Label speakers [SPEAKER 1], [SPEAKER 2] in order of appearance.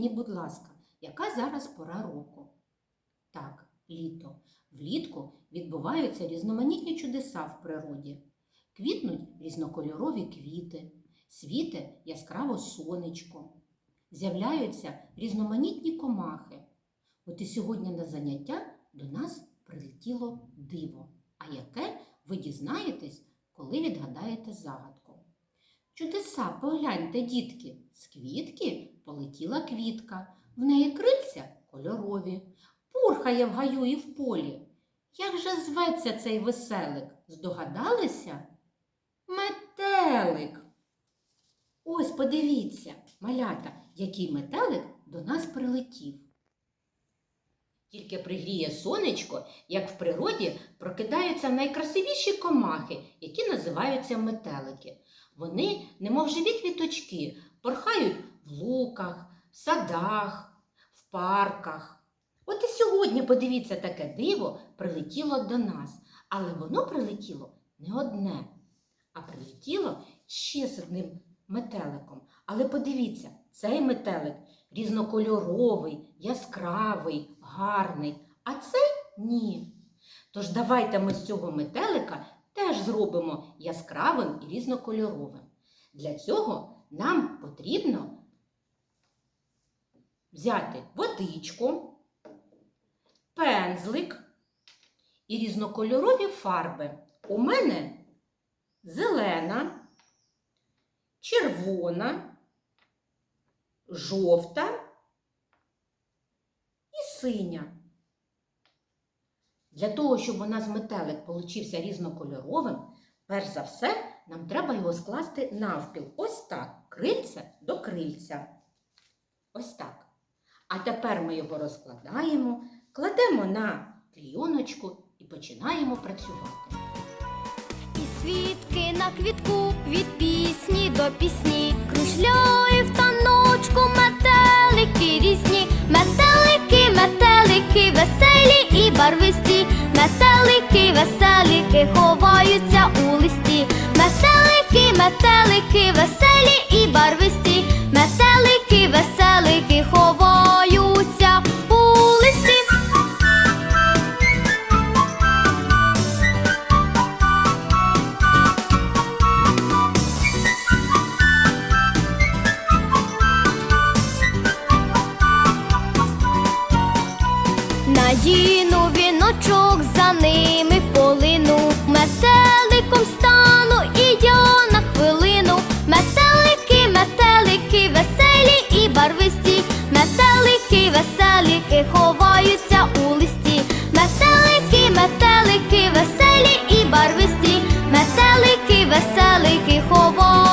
[SPEAKER 1] мені, будь ласка, яка зараз пора року? Так, літо. Влітку відбуваються різноманітні чудеса в природі. Квітнуть різнокольорові квіти, світе яскраво сонечко. З'являються різноманітні комахи. От і сьогодні на заняття до нас прилетіло диво. А яке ви дізнаєтесь, коли відгадаєте загадку? Чудеса, погляньте, дітки, з квітки полетіла квітка, в неї крильця кольорові, пурхає в гаю і в полі. Як же зветься цей веселик? Здогадалися? Метелик. Ось подивіться, малята, який метелик до нас прилетів. Тільки пригріє сонечко, як в природі прокидаються найкрасивіші комахи, які називаються метелики. Вони, немов живі квіточки, порхають в луках, в садах, в парках. От і сьогодні, подивіться, таке диво прилетіло до нас, але воно прилетіло не одне, а прилетіло ще з одним метеликом. Але подивіться, цей метелик різнокольоровий, яскравий, гарний, а цей ні. Тож давайте ми з цього метелика теж зробимо яскравим і різнокольоровим. Для цього нам потрібно взяти водичку, пензлик і різнокольорові фарби. У мене зелена, червона, жовта і синя. Для того, щоб у нас метелик получився різнокольоровим, перш за все, нам треба його скласти навпіл. Ось так, крильце до крильця. Ось так. А тепер ми його розкладаємо, кладемо на клійоночку і починаємо працювати.
[SPEAKER 2] Із квітки на квітку, від пісні до пісні, ховаються у листі, метелики, метелики, веселі і барвисті, метелики, веселики ховаються у листі. Надіну веселий кихово.